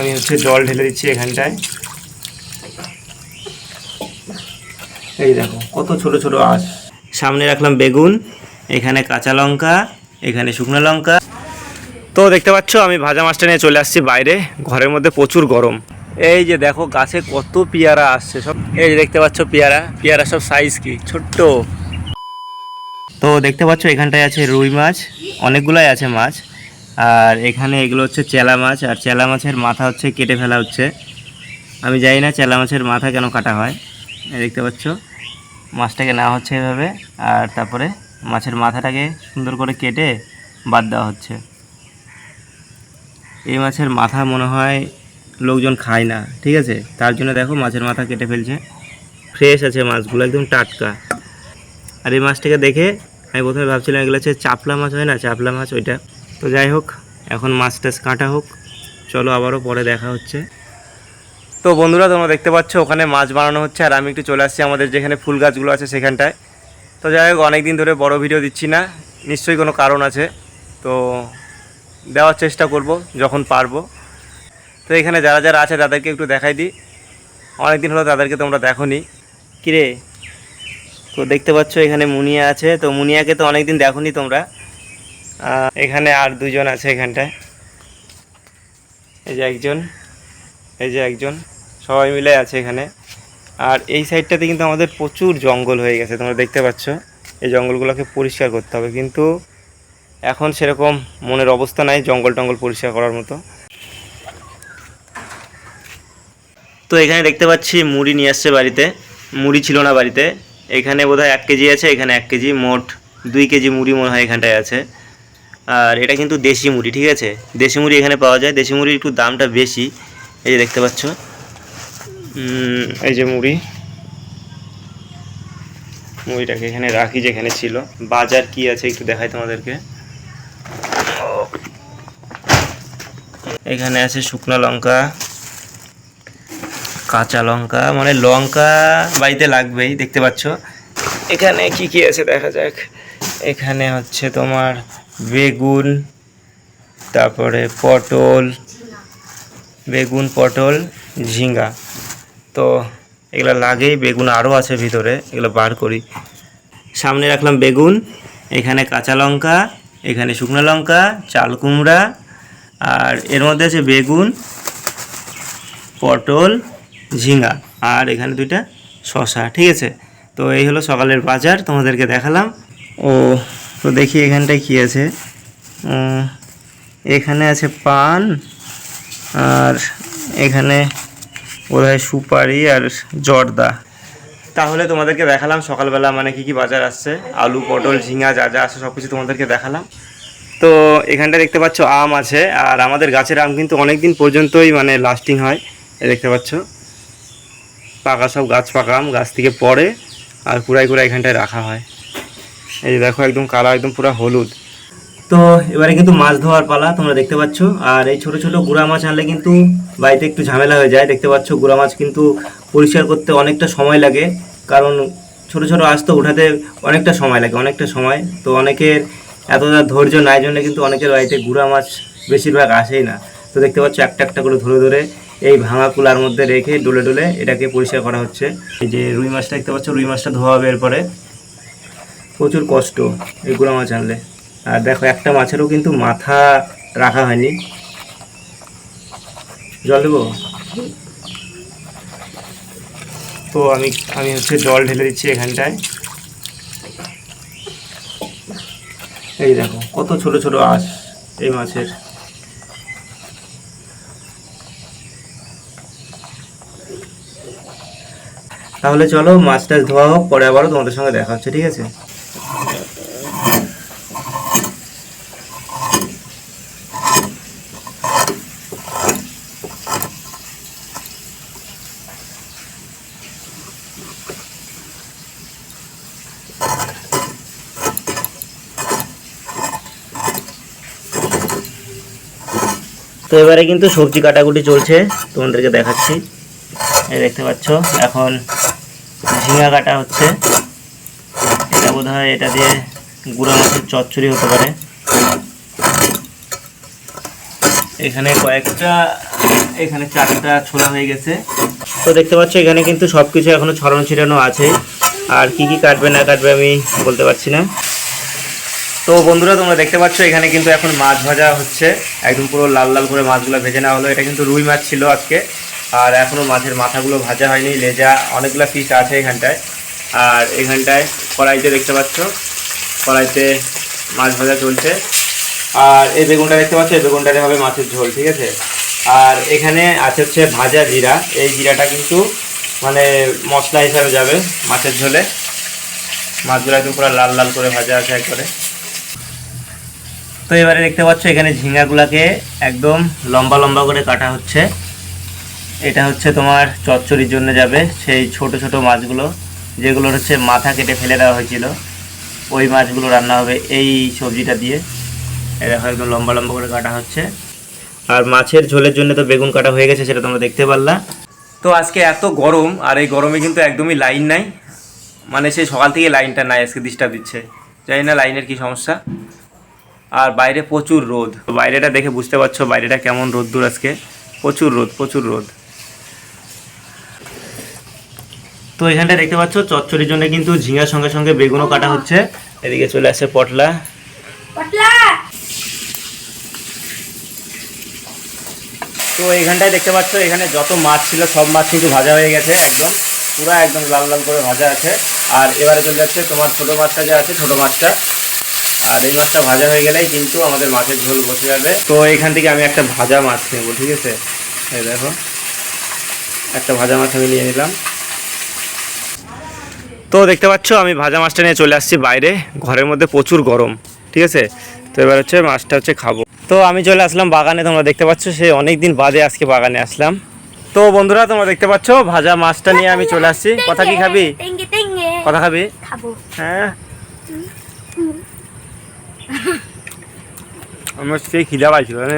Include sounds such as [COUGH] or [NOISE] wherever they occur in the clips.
আমি হচ্ছে জল ঢেলে দিচ্ছি এখানটায়। এই দেখো, কত ছোট ছোট আঁশ। সামনে রাখলাম বেগুন, এখানে কাঁচা লঙ্কা, এখানে শুকনো লঙ্কা। তো দেখতে পাচ্ছ, আমি ভাজা মাছটা নিয়ে চলে আসছি বাইরে, ঘরের মধ্যে প্রচুর গরম। এই যে দেখো, গাছে কত পেয়ারা আসছে সব। এই যে দেখতে পাচ্ছ পেয়ারা পেয়ারা সব সাইজ কি, ছোট্ট। তো দেখতে পাচ্ছ, এখানটায় আছে রুই মাছ, অনেকগুলাই আছে মাছ। আর এখানে এগুলো হচ্ছে চেলা মাছ, আর চেলা মাছের মাথা হচ্ছে কেটে ফেলা হচ্ছে। আমি জানি না চেলা মাছের মাথা কেন কাটা হয়। দেখতে পাচ্ছ, মাছটাকে নেওয়া হচ্ছে এভাবে, আর তারপরে মাছের মাথাটাকে সুন্দর করে কেটে বাদ দেওয়া হচ্ছে। এই মাছের মাথা মনে হয় লোকজন খায় না, ঠিক আছে? তার জন্য দেখো মাছের মাথা কেটে ফেলছে। ফ্রেশ আছে মাছগুলো, একদম টাটকা। আর এই মাছটাকে দেখে আমি প্রথমে ভাবছিলাম এগুলো হচ্ছে চাপলা মাছ হয় না? চাপলা মাছ ওইটা। তো যাই হোক, এখন মাছ টাছ কাটা হোক। চলো আবারও পরে দেখা হচ্ছে। তো বন্ধুরা, তোমরা দেখতে পাচ্ছ, ওখানে মাছ বানানো হচ্ছে, আর আমি একটু চলে আসছি আমাদের যেখানে ফুল গাছগুলো আছে সেখানটায়। তো যাই হোক অনেক দিন ধরে বড় ভিডিও দিচ্ছি না, নিশ্চয়ই কোনো কারণ আছে। তো দেওয়ার চেষ্টা করব, যখন পারব। তো এখানে যারা যারা আছে, তাদেরকে একটু দেখাই দিই। অনেক দিন হলো তাদেরকে তোমরা দেখোনি। কিরে? তো দেখতে পাচ্ছ, এখানে মুনিয়া আছে। তো মুনিয়াকে তো অনেক দিন দেখোনি তোমরা। এখানে আর দুজন আছে এখানটায়। এই যে একজন, এই যে একজন, সবাই মিলে আছে এখানে। আর এই সাইডটাতে কিন্তু আমাদের প্রচুর জঙ্গল হয়ে গেছে, তোমরা দেখতে পাচ্ছ। এই জঙ্গলগুলোকে পরিষ্কার করতে হবে, কিন্তু এখন সেরকম মনের অবস্থা নাই জঙ্গল টঙ্গল পরিষ্কার করার মতো। তো এখানে দেখতে পাচ্ছি মুড়ি নিয়ে আসছে বাড়িতে। মুড়ি ছিল না বাড়িতে। এখানে বোধহয় এক কেজি আছে, এখানে এক কেজি, মোট দুই কেজি মুড়ি মনে হয় এখানটায় আছে। আর এটা কিন্তু দেশি মুড়ি, ঠিক আছে? দেশি মুড়ি এখানে পাওয়া যায়। দেশি মুড়ির একটু দামটা বেশি। এই যে দেখতে পাচ্ছ। এই যে মুড়ি। মুড়িটাকে এখানে রাখি যেখানে ছিল। বাজার কি আছে একটু দেখাই তোমাদেরকে। এখানে আছে শুকনো লঙ্কা, কাঁচা লঙ্কা মানে লঙ্কা বাড়িতে লাগবেই, দেখতে পাচ্ছ। এখানে কি কি আছে দেখা যাক। এখানে হচ্ছে তোমার বেগুন, তারপরে পটল, বেগুন, পটল, ঝিঙ্গা। তো এগুলো লাগেই, বেগুন আরও আছে ভিতরে, এগুলো বার করি। সামনে রাখলাম বেগুন, এখানে কাঁচা লঙ্কা, এখানে শুকনো লঙ্কা, চাল কুমড়া, আর এর মধ্যে আছে বেগুন, পটল, ঝিঙ্গা, আর এখানে দুইটা শশা ঠিক আছে? তো এই হলো সকালের বাজার, তোমাদেরকে দেখালাম। ও, তো দেখি এখানটায় কি আছে। এখানে আছে পান, আর এখানে বোধহয় সুপারি আর জর্দা। তাহলে তোমাদেরকে দেখালাম সকালবেলা মানে কি কি বাজার আসছে। আলু, পটল, ঝিঙা, যা যা আছে সব কিছু তোমাদেরকে দেখালাম। তো এখানটা দেখতে পাচ্ছ আম আছে, আর আমাদের গাছের আম কিন্তু অনেক দিন পর্যন্তই মানে লাস্টিং হয়। দেখতে পাচ্ছ। পাকা সব গাছ পাকা আম, গাছ থেকে পড়ে। আর কুড়াই কুড়াই এখানটায় রাখা হয়। এই যে দেখো একদম কালা, একদম পুরো হলুদ। তো এবারে কিন্তু মাছ ধোয়ার পালা তোমরা দেখতে পাচ্ছ। আর এই ছোট ছোট গুড়া মাছ আনলে কিন্তু বাড়িতে একটু ঝামেলা হয়ে যায়। দেখতে পাচ্ছ গুড়া মাছ কিন্তু পরিষ্কার করতে অনেকটা সময় লাগে। কারণ ছোট ছোট আঁশ তো উঠাতে অনেকটা সময় লাগে, অনেকটা সময়। তো অনেকের এতটা ধৈর্য নাই জন্য কিন্তু অনেকের বাড়িতে গুড়া মাছ বেশিরভাগ আসেই না। তো দেখতে পাচ্ছ একটা একটা করে ধরে ধরে এই ভাঙা কুলার মধ্যে রেখে ডুলে ডুলে এটাকে পরিষ্কার করা হচ্ছে। এই যে রুই মাছটা দেখতে পাচ্ছ, রুই মাছটা ধোয়া হবে এরপরে। প্রচুর কষ্ট এই মাছ আনলে। আর দেখো, একটা মাছেরও কিন্তু মাথা রাখা হয়নি। জল দেবো? তো আমি আমি হচ্ছে জল ঢেলে দিচ্ছি এখানটায়। এই দেখো, কত ছোট ছোট আঁশ এই মাছের। তাহলে চলো মাছ টাছ ধোয়া হোক, পরে আবারও তোমাদের সঙ্গে দেখা হচ্ছে, ঠিক আছে? তো এবারে কিন্তু সবজি কাটাকুটি চলছে, তোমাদেরকে দেখাচ্ছি। দেখতে পাচ্ছ, এখন ঝিঙা কাটা হচ্ছে। এটা বোধ হয় এটা দিয়ে গুঁড়া মাছের চচ্চড়ি হতে পারে। এখানে কয়েকটা, এখানে চারটা ছোলা হয়ে গেছে। তো দেখতে পাচ্ছ, এখানে কিন্তু সব কিছু এখনও ছড়ানো ছিটানো আছে। আর কি কি কাটবে, না কাটবে আমি বলতে পারছি না। তো বন্ধুরা, তোমরা দেখতে পাচ্ছ, এখানে কিন্তু এখন মাছ ভাজা হচ্ছে। একদম পুরো লাল লাল করে মাছগুলো ভেজে নেওয়া হলো। এটা কিন্তু রুই মাছ ছিল আজকে। আর এখনও মাছের মাথাগুলো ভাজা হয়নি, লেজা, অনেকগুলো পিস আছে এখানটায়। আর এখানটায় কড়াইতে দেখতে পাচ্ছ, কড়াইতে মাছ ভাজা চলছে। আর এই বেগুনটা দেখতে পাচ্ছ, এই বেগুনটাতে হবে মাছের ঝোল, ঠিক আছে? আর এখানে আছে হচ্ছে ভাজা জিরা। এই জিরাটা কিন্তু মানে মশলা হিসাবে যাবে মাছের ঝোলে। মাছগুলো একদম পুরো লাল লাল করে ভাজা আছে একবারে। তো এবারে দেখতে পাচ্ছ, এখানে ঝিঙ্গাগুলোকে একদম লম্বা লম্বা করে কাটা হচ্ছে। এটা হচ্ছে তোমার চচ্চড়ির জন্য যাবে। সেই ছোট ছোট মাছগুলো, যেগুলোর হচ্ছে মাথা কেটে ফেলে দেওয়া হয়েছিল, ওই মাছগুলো রান্না হবে এই সবজিটা দিয়ে। এটা একদম লম্বা লম্বা করে কাটা হচ্ছে। আর মাছের ঝোলের জন্য তো বেগুন কাটা হয়ে গেছে, সেটা তোমরা দেখতে পারলা। তো আজকে এত গরম, আর এই গরমে কিন্তু একদমই লাইন নাই। মানে সেই সকাল থেকে লাইনটা নাই, আজকে ডিস্টার্ব দিচ্ছে। জানি না লাইনের কি সমস্যা। আর বাইরে প্রচুর রোদ। বাইরেটা দেখে বুঝতে পারছ, বাইরেটা কেমন রোদ্দুর আজকে। প্রচুর রোদ প্রচুর রোদ। তো এখানটা দেখতে পাচ্ছ চচ্চড়ির জন্য কিন্তু ঝিঙার সঙ্গে সঙ্গে বেগুনও কাটা হচ্ছে। এদিকে চলে আসে পটলা। তো এইখানটায় দেখতে পাচ্ছ এখানে যত মাছ ছিল সব মাছ কিন্তু ভাজা হয়ে গেছে একদম। পুরো একদম লাল লাল করে ভাজা আছে। আর এবারে চলে যাচ্ছে তোমার ছোটো মাছটা যে আছে ছোটো মাছটা। আর এই মাছটা ভাজা হয়ে গেলেই কিন্তু আমাদের মাছের ঝোল বসে যাবে। তো এখান থেকে আমি একটা ভাজা মাছ নেব ঠিক আছে? এই দেখো একটা ভাজা মাছ আমি নিয়ে নিলাম। তো দেখতে পাচ্ছ আমি ভাজা মাছটা নিয়ে চলে আসছি বাইরে। ঘরের মধ্যে প্রচুর গরম ঠিক আছে? তো এবার হচ্ছে মাছটা হচ্ছে খাব। তো আমি চলে আসলাম বাগানে তোমরা দেখতে পাচ্ছ সে অনেক দিন বাদে আজকে বাগানে আসলাম। তো বন্ধুরা তোমরা দেখতে পাচ্ছ ভাজা মাছটা নিয়ে আমি চলে আসছি। কথা কি খাবি? কথা খাবি? হ্যাঁ। আমার সেই খিদা পাইছিল না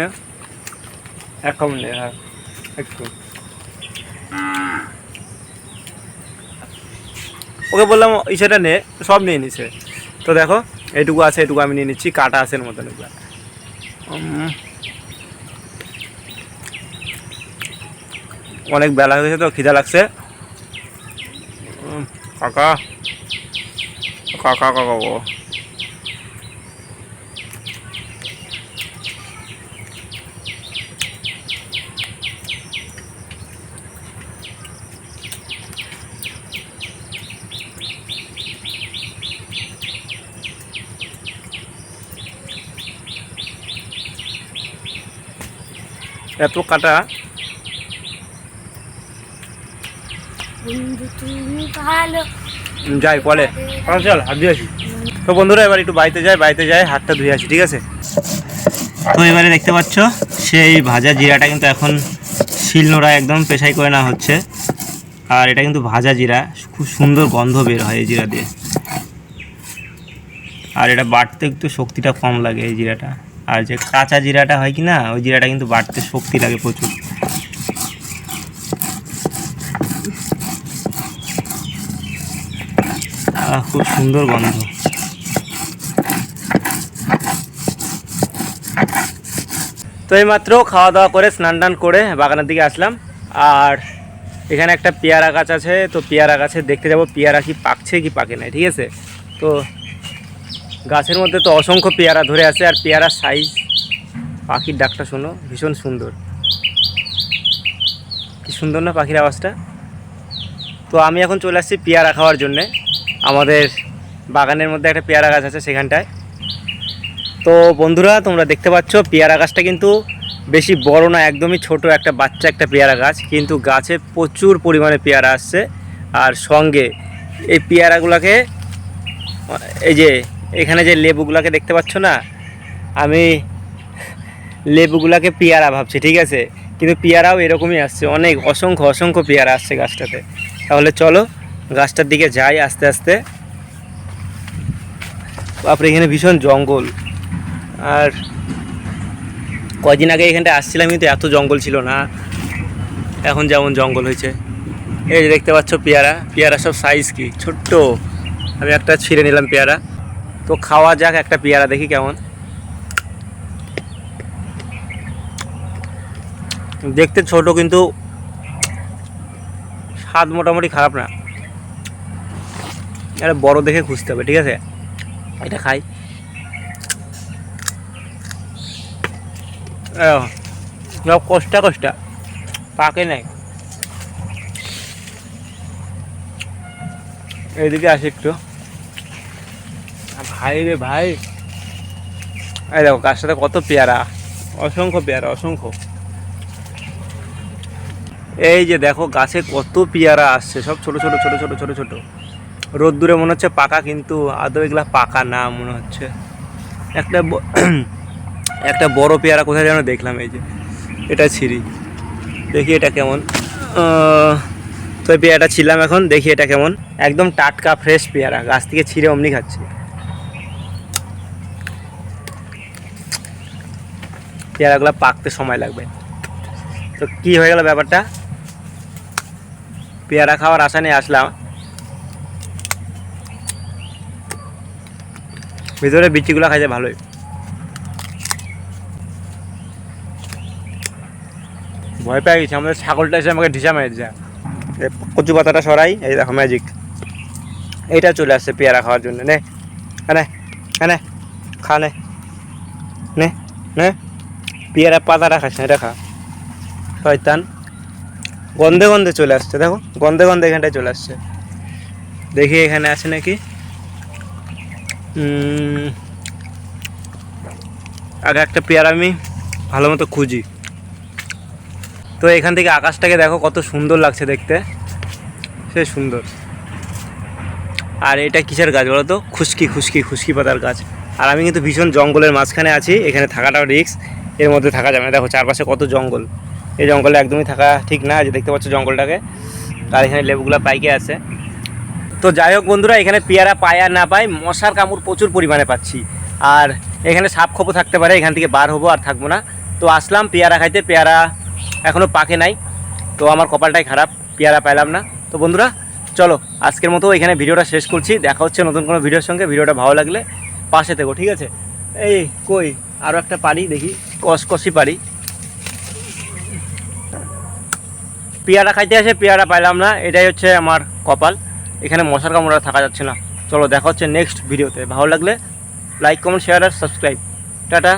এক হ্যাঁ। একটু। ওকে বললাম ইসেটা নে, সব নিয়ে নিছে। তো দেখো এটুকু আছে এটুকু আমি নিয়ে নিচ্ছি, কাটা আছে এর মতন এগুলো। অনেক বেলা হয়ে গেছে তো, খিদা লাগছে। কাকা কাকা কাকা ও এত কাটা। যাই কলে চল হাত ধুয়ে আসি। তো বন্ধুরা এবার একটু বাড়িতে যাই বাড়িতে যাই হাতটা ধুয়ে আসি ঠিক আছে? তো এবারে দেখতে পাচ্ছ সেই ভাজা জিরাটা কিন্তু এখন শিলনোড়া একদম পেশাই করে নেওয়া হচ্ছে। আর এটা কিন্তু ভাজা জিরা খুব সুন্দর গন্ধ বের হয় এই জিরা দিয়ে। আর এটা বাটতে একটু শক্তিটা কম লাগে এই জিরাটা। আর যে কাঁচা জিরাটা হয় কি না ওই জিরাটা কিন্তু বাড়তে শক্তি লাগে প্রচুর। খুব সুন্দর গন্ধ। তো এইমাত্র খাওয়া দাওয়া করে স্নান টান করে বাগানের দিকে আসলাম। আর এখানে একটা পেয়ারা গাছ আছে, তো পেয়ারা গাছে দেখতে যাব, পেয়ারা কি পাকছে কি পাকে নাই, ঠিক আছে? তো গাছের মধ্যে তো অসংখ্য পেয়ারা ধরে আছে আর পেয়ারার সাইজ পাখির ডাকটা শোনো, ভীষণ সুন্দর। কি সুন্দর না পাখির আওয়াজটা? তো আমি এখন চলে আসছি পেয়ারা খাওয়ার জন্যে। আমাদের বাগানের মধ্যে একটা পেয়ারা গাছ আছে সেখানটায়। তো বন্ধুরা, তোমরা দেখতে পাচ্ছ পেয়ারা গাছটা কিন্তু বেশি বড় না, একদমই ছোট একটা, বাচ্চা একটা পেয়ারা গাছ। কিন্তু গাছে প্রচুর পরিমাণে পেয়ারা আসছে। আর সঙ্গে এই পেয়ারাগুলোকে, এই যে এখানে যে লেবুগুলাকে দেখতে পাচ্ছ না, আমি লেবুগুলাকে পেয়ারা ভাবছি, ঠিক আছে? কিন্তু পেয়ারাও এরকমই আসছে, অনেক অসংখ্য অসংখ্য পেয়ারা আসছে গাছটাতে। তাহলে চলো, গাছটার দিকে যাই আস্তে আস্তে। বাপরে, এখানে ভীষণ জঙ্গল। আর কয়দিন আগে এখানটা আসছিলাম, কিন্তু এত জঙ্গল ছিল না। এখন যেমন জঙ্গল হয়েছে। এই যে দেখতে পাচ্ছ পেয়ারা পেয়ারা সব সাইজ কি, ছোট্ট। আমি একটা ছিঁড়ে নিলাম পেয়ারা। তো খাওয়া যাক, একটা পেয়ারা দেখি কেমন। দেখতে ছোট কিন্তু স্বাদ মোটামুটি খারাপ না। এটা বড় দেখে খুঁজতে হবে, ঠিক আছে? এটা খাই। কষ্টা কষ্টা, পাকে নাই। এইদিকে আসি একটু। ভাই রে ভাই। এই দেখো গাছটাতে কত পেয়ারা? অসংখ্য পেয়ারা, অসংখ্য। এই যে দেখো, গাছে কত পেয়ারা আসছে, সব ছোট ছোট ছোট ছোট ছোট ছোট। রোদ্দুরে মনে হচ্ছে পাকা, কিন্তু আদৌ এগুলা পাকা না মনে হচ্ছে। একটা [CLEARS THROAT] একটা বড় পেয়ারা কোথায় যেন দেখলাম, এই যে। এটা ছিঁড়ি। দেখি এটা কেমন। তো পেয়ারাটা ছিলাম এখন, দেখি এটা কেমন। একদম টাটকা ফ্রেশ পেয়ারা, গাছ থেকে ছিঁড়ে অমনি খাচ্ছি। পেয়ারাগুলো পাকতে সময় লাগবে। তো কি হয়ে গেল ব্যাপারটা? পেয়ারা খাওয়ার আশা নিয়ে আসলাম। ভিতরে বিচিগুলো খাইতে ভালোই। ভয় পেয়ে গেছি, আমাদের ছাগলটা এসে আমাকে ঢিসা মেরে দিচ্ছে কচু পাতাটা সরাই, এই দেখো ম্যাজিক এইটা চলে আসছে পেয়ারা খাওয়ার জন্য। নে নে নে খা নে নে। পেয়ারা পাতা খাস না রাখা শয়তান। গন্ধে গন্ধে চলে আসছে, দেখো, গন্ধে গন্ধে এখানটায় চলে আসছে। দেখি এখানে আছে নাকি? আগে একটা পেয়ারা আমি ভালো মতো খুঁজি। তো এখান থেকে আকাশটাকে দেখো কত সুন্দর লাগছে দেখতে। সে সুন্দর। আর এটা কিসের গাছ বলো তো খুশকি খুশকি খুশকি পাতার গাছ। আর আমি কিন্তু ভীষণ জঙ্গলের মাঝখানে আছি, এখানে থাকাটাও রিস্ক এর মধ্যে থাকা যাবে না। দেখো চারপাশে কত জঙ্গল। এই জঙ্গলে একদমই থাকা ঠিক না যে দেখতে পাচ্ছ জঙ্গলটাকে। আর এখানে লেবুগুলো পাইকে আছে। তো যাই হোক বন্ধুরা, এখানে পেয়ারা পায় না পাই মশার কামড় প্রচুর পরিমাণে পাচ্ছি। আর এখানে সাপ খোপও থাকতে পারে, এখান থেকে বার হব আর থাকব না। তো আসলাম পেয়ারা খাইতে, পেয়ারা এখনও পাকে নাই। তো আমার কপালটাই খারাপ, পেয়ারা পাইলাম না। তো বন্ধুরা, চলো আজকের মতো এখানে ভিডিওটা শেষ করছি। দেখা হচ্ছে নতুন কোনো ভিডিওর সঙ্গে, ভিডিওটা ভালো লাগলে পাশে থেকো, ঠিক আছে? এই কই? আরও একটা পারি দেখি কসকসি পারি পেয়ারা খাইতে আসে পেয়ারা পাইলাম না, এটাই হচ্ছে আমার কপাল। এখানে মশার কামড়া থাকা যাচ্ছে না। চলো দেখা হচ্ছে নেক্সট ভিডিওতে ভালো লাগলে লাইক কমেন্ট শেয়ার আর সাবস্ক্রাইব টাটা।